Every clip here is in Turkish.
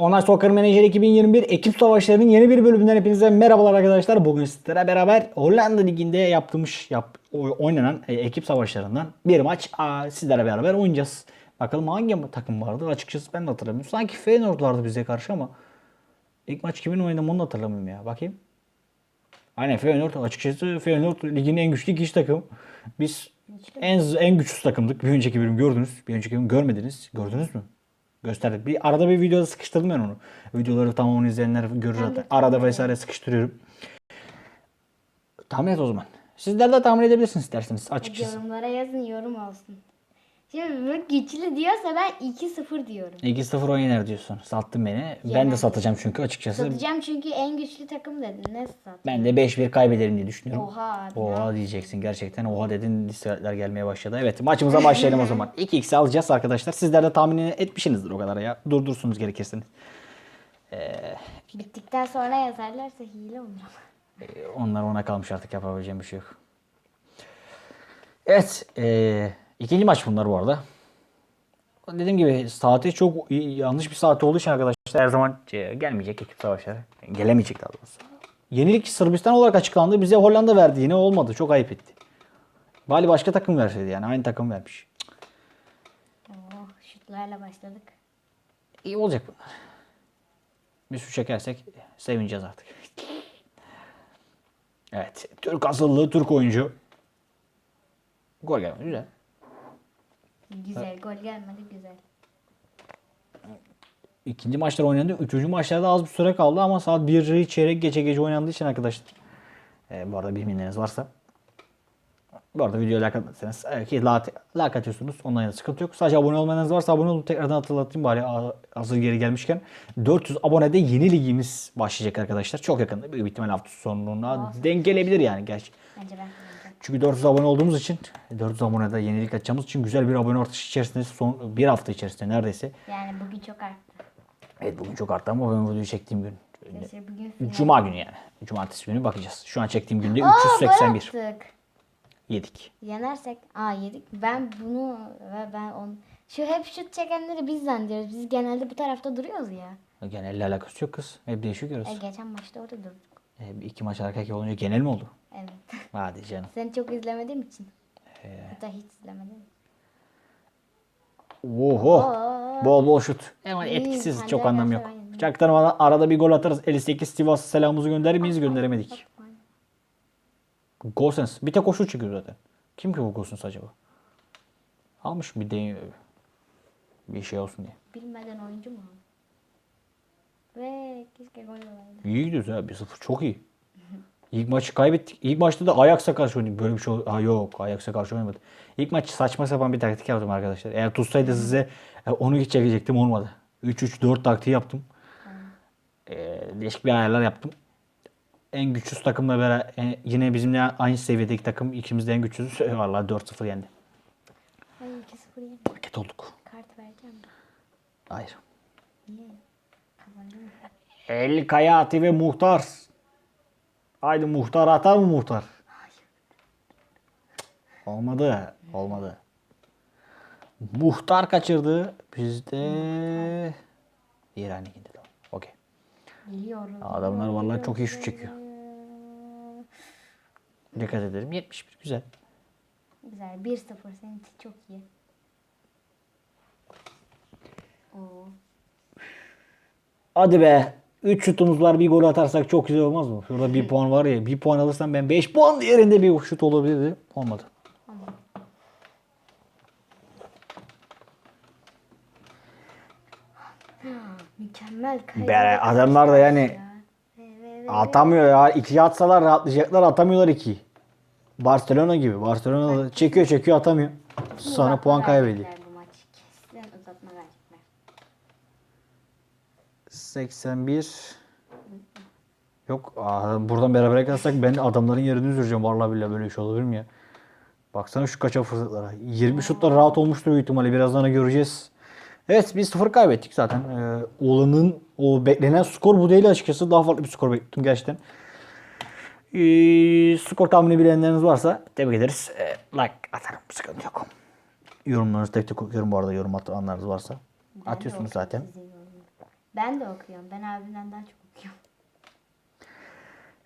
Online Soccer Manager 2021 ekip savaşlarının yeni bir bölümünden hepinize merhabalar arkadaşlar. Bugün sizlere beraber Hollanda Ligi'nde yaptığımız yap, oynanan e, ekip savaşlarından bir maç sizlere beraber oynayacağız. Bakalım hangi takım vardı açıkçası ben de hatırlamıyorum. Sanki Feyenoord vardı bize karşı ama ilk maç kimin oynadım onu da hatırlamıyorum ya. Bakayım. Aynen Feyenoord açıkçası Feyenoord ligin en güçlü iki takım. Biz en en güçsüz takımdık. Bir önceki bölüm gördünüz. Bir önceki bölüm görmediniz. Gördünüz mü? Gösterdik. Bir arada bir videoda sıkıştırdım ben onu. Videoları tamamını izleyenler görür zaten. Arada vesaire sıkıştırıyorum. Tahmin et o zaman. Sizler de tahmin edebilirsiniz isterseniz açıkçası. Yorumlara yazın yorum olsun. Şimdi güçlü diyorsa ben 2-0 diyorum. 2-0 oynar diyorsun. Sattın beni. Ben de Yener. satacağım çünkü açıkçası. Satacağım çünkü en güçlü takım dedin. Ne sat? Ben de 5-1 kaybederim diye düşünüyorum. Oha abi. Oha diyeceksin gerçekten. Oha dedin listeler gelmeye başladı. Evet maçımıza başlayalım o zaman. 2x alacağız arkadaşlar. Sizler de tahmin etmişsinizdir o kadar ya. Durdursunuz gerekirse. Bittikten sonra yazarlarsa hile olur ama. Ee, Onlar ona kalmış artık yapabileceğim bir şey yok. Evet. ee, ikinci maç bunlar bu arada. Dediğim gibi saati çok iyi- yanlış bir saat olduğu için arkadaşlar her zaman ee, gelmeyecek ekip savaşları. Gelemeyecek daha doğrusu. Yenilik Sırbistan olarak açıklandı. Bize Hollanda verdi. Yine olmadı. Çok ayıp etti. Bali başka takım verseydi yani. Aynı takım vermiş. Oo, şutlarla başladık. İyi olacak bunlar. Bir su çekersek sevineceğiz artık. Evet. Türk asıllı Türk oyuncu. Gol gelmedi. Güzel. Güzel gol gelmedi güzel. İkinci maçlar oynandı. Üçüncü maçlarda az bir süre kaldı ama saat 1'i çeyrek geçe gece oynandığı için arkadaşlar. Ee, bu arada bilmeyenleriniz varsa. Bu arada videoya like atmadıysanız e, ki like, like atıyorsunuz. Ondan yana sıkıntı yok. Sadece abone olmayanınız varsa abone olup tekrardan hatırlatayım bari hazır geri gelmişken. 400 abonede yeni ligimiz başlayacak arkadaşlar. Çok yakında. Büyük ihtimal hafta sonuna denk gelebilir yani gerçi. Bence ben. Çünkü 400 abone olduğumuz için 400 abonede yenilik açacağımız için güzel bir abone artışı içerisinde son bir hafta içerisinde neredeyse. Yani bugün çok arttı. Evet bugün çok arttı ama ben videoyu çektiğim gün. Mesela bugün final. Cuma günü yani. Cumartesi günü bakacağız. Şu an çektiğim günde Aa, 381 gol attık. yedik. Yenersek aa yedik. Ben bunu ve ben on şu hep şut çekenleri biz zannediyoruz. Biz genelde bu tarafta duruyoruz ya. Genelle alakası yok kız. Hep değişiyoruz. E, geçen maçta orada durduk. E, iki maç arka arka olunca genel mi oldu? Evet. Hadi canım. Seni çok izlemediğim için. Hatta hiç izlemedim. Oho. Oo. Bol bol şut. Ama İyi, etkisiz. Çok anlam yok. ben yedim. Çaktırmadan arada bir gol atarız. 58 Sivas selamımızı gönderir miyiz? Gönderemedik. Gosens. Bir tek o şut çekiyor zaten. Kim ki bu Gosens acaba? Almış bir de bir şey olsun diye. Bilmeden oyuncu mu? Ve keşke gol olaydı. İyi gidiyoruz ya 1-0 çok iyi. İlk maçı kaybettik. İlk maçta da Ajax'a karşı oynadık. Böyle bir şey ol- Ha yok Ajax'a karşı oynamadık. İlk maç saçma sapan bir taktik yaptım arkadaşlar. Eğer tutsaydı size e, onu çekecektim olmadı. 3-3-4 taktiği yaptım. Ee, değişik bir ayarlar yaptım. En güçsüz takımla beraber e, yine bizimle aynı seviyedeki takım ikimiz de en güçsüz. Vallahi 4-0 yendi. Ay 2-0 yedim. Paket olduk. Kart vereceğim. mi? Hayır. El Kayati ve Muhtar. Haydi Muhtar atar mı Muhtar? Olmadı. Olmadı. Muhtar kaçırdı. Bizde İran liginde tamam. Okey. Adamlar vallahi çok iyi şut çekiyor. Dikkat edelim. 71 güzel. Güzel. 1-0 senin için çok iyi. Oo. Hadi be. 3 şutumuz var. Bir gol atarsak çok güzel olmaz mı? Şurada bir puan var ya. Bir puan alırsam ben 5 puan değerinde bir şut olabilirdi. Olmadı. Mükemmel. Be, adamlar da yani Atamıyor ya. İkiye atsalar rahatlayacaklar. Atamıyorlar iki. Barcelona gibi. Barcelona da çekiyor çekiyor atamıyor. Sonra puan kaybediyor. 81 Yok aa, buradan beraber kalsak ben adamların yerini üzüleceğim. Vallahi billahi böyle bir şey olabilir mi ya? Baksana şu kaça fırsatlara. 20 şutlar rahat olmuştur büyük ihtimalle. Birazdan da göreceğiz. Evet biz 0 kaybettik zaten. Ee, Oğlan'ın o beklenen skor bu değil açıkçası. Daha farklı bir skor bekliyordum gerçekten. Ee, skor tahmini bilenleriniz varsa tebrik ederiz. Ee, like atarım. Sıkıntı yok. Yorumlarınızı tek tek okuyorum bu arada yorum atanlarınız varsa. Atıyorsunuz zaten. Ben de okuyorum. Ben abimden daha çok okuyorum.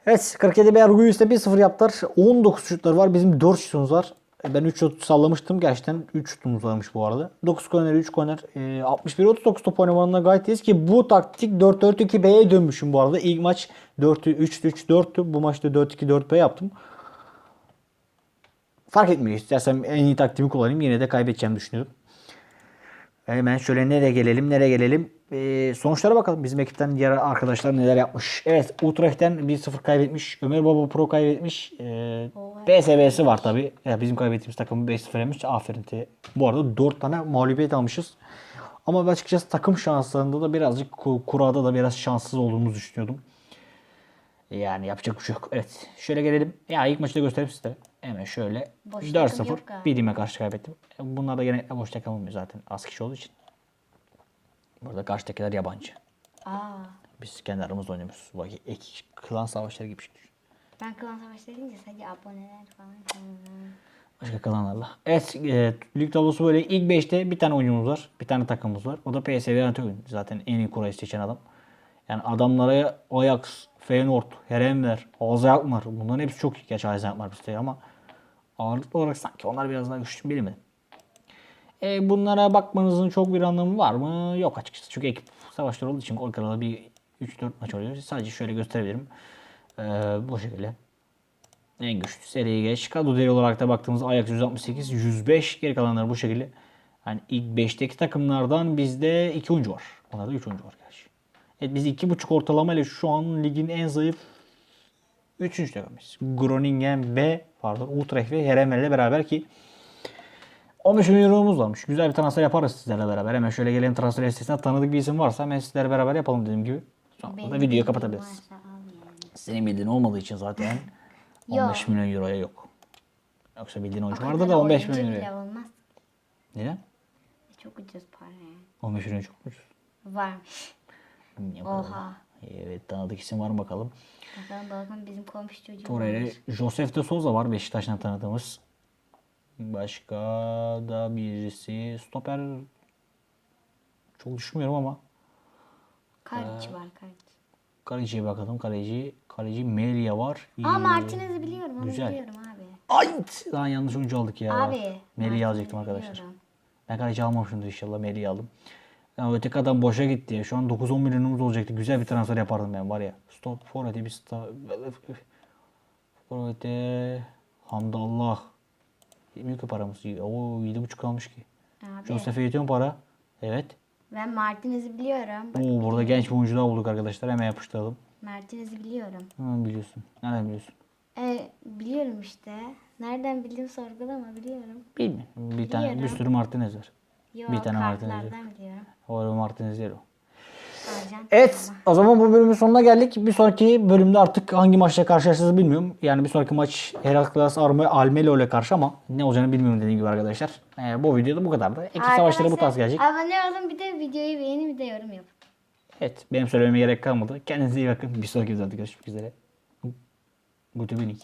Evet 47 Beyer Guius'te 1-0 yaptılar. 19 şutları var. Bizim 4 şutumuz var. E, Ben 3 şut sallamıştım. Gerçekten 3 şutumuz varmış bu arada. 9 korner 3 korner. E, 61-39 top oynamalarında gayet iyiyiz ki bu taktik 4-4-2-B'ye dönmüşüm bu arada. İlk maç 4-3-3-4'tü. Bu maçta 4-2-4-B yaptım. Fark etmiyor. İstersem en iyi taktiğimi kullanayım. Yine de kaybedeceğimi düşünüyorum. Hemen şöyle nereye gelelim nereye gelelim. Ee, sonuçlara bakalım. Bizim ekipten diğer arkadaşlar neler yapmış. Evet Utrecht'ten 1-0 kaybetmiş. Ömer Baba Pro kaybetmiş. Oha. PSV'si var tabi. Ya bizim kaybettiğimiz takımı 5-0 yemiş. Aferin. te. Bu arada 4 tane mağlubiyet almışız. Ama ben açıkçası takım şanslarında da birazcık ku- kurada da biraz şanssız olduğumuzu düşünüyordum. Yani yapacak bir şey yok. Evet. Şöyle gelelim. Ya ilk maçı da göstereyim size. Hemen şöyle. Boş takım 4-0 yok galiba. Bildiğime karşı kaybettim. E, Bunlar da genellikle boş takım olmuyor zaten. Az kişi olduğu için. Burada karşıdakiler yabancı. Aa. Biz kendi aramızda oynuyoruz. Bak ek, klan savaşları gibi bir şey. Ben klan savaşları deyince sadece aboneler falan. Başka klanlarla. Evet e, lig tablosu böyle. İlk 5'te bir tane oyuncumuz var. Bir tane takımımız var. O da PSV Eindhoven. Zaten en iyi kurayı seçen adam. Yani adamlara Ajax, Feyenoord, Herenler, Alzheimer. Bunların hepsi çok iyi. Gerçi Alzheimer bizde ama ağırlıklı olarak sanki onlar biraz daha güçlü bilemedim. E, bunlara bakmanızın çok bir anlamı var mı? Yok açıkçası. Çünkü ekip savaşları olduğu için kralı bir 3-4 maç oluyor. Sadece şöyle gösterebilirim. E, bu şekilde. En güçlü seriye geç. Kadro değeri olarak da baktığımızda Ajax 168, 105. Geri kalanlar bu şekilde. Yani ilk 5'teki takımlardan bizde 2 oyuncu var. Onlarda 3 oyuncu var gerçi. Evet biz 2.5 ortalama ile şu an ligin en zayıf 3. takımıyız. Groningen ve pardon Utrecht ve Herenveen ile beraber ki 15 milyon euromuz varmış. Güzel bir transfer yaparız sizlerle beraber. Hemen şöyle gelen transfer listesine tanıdık bir isim varsa hemen sizlerle beraber yapalım dediğim gibi. Sonra da Benim videoyu bildiğim kapatabiliriz. Senin bildiğin olmadığı için zaten 15 Yok. milyon euroya yok. Yoksa bildiğin oyuncu vardı da 15 oyuncu milyon euroya. olmaz. Neden? Çok ucuz para yani. 15 milyon çok ucuz. Varmış. Yok Oha. Evet tanıdık isim var mı bakalım. Bakalım bakalım bizim komşu çocuğu Torreira. Josef de Souza var Beşiktaş'tan tanıdığımız. Başka da birisi stoper çok düşünmüyorum ama Karic var Karic. kaleciye bakalım. Kaleci, kaleci Melia var. Aa. Martinez'i biliyorum onu Güzel. biliyorum abi. Ay! Daha yanlış oyuncu aldık ya. Abi. Martinez'i alacaktım arkadaşlar. biliyorum. Ben kaleci almamışımdır inşallah. Melia'yı aldım. Yani öteki adam boşa gitti ya. Şu an 9-10 milyonumuz olacaktı. Güzel bir transfer yapardım ben var ya. Stop. Forvet'e bir stop. Forvet'e Hamdallah. Yetmiyor ki paramız. Oo 7.5 kalmış ki. Abi. Josef'e yetiyor mu para? Evet. Ben Martinez'i biliyorum. Bak, Oo burada genç bir oyuncu daha bulduk arkadaşlar. Hemen yapıştıralım. Martinez'i biliyorum. Hemen biliyorsun. Nereden biliyorsun? E, biliyorum işte. Nereden bildim sorgulama biliyorum. Bilmiyorum. Bir tane bir Biliyorum. sürü Martinez var. Yok Bir tane Martinez kartlardan biliyorum. O Martinez değil o. Evet o zaman bu bölümün sonuna geldik. Bir sonraki bölümde artık hangi maçla karşılaşacağız bilmiyorum. Yani bir sonraki maç Herakles Arme Almelo ile karşı ama ne olacağını bilmiyorum dediğim gibi arkadaşlar. Ee, bu videoda bu kadardı. Ekip savaşları bu tarz gelecek. Abone olun bir de videoyu beğenin bir de yorum yapın. Evet benim söylememe gerek kalmadı. Kendinize iyi bakın. Bir sonraki videoda görüşmek üzere. Gute Wenig.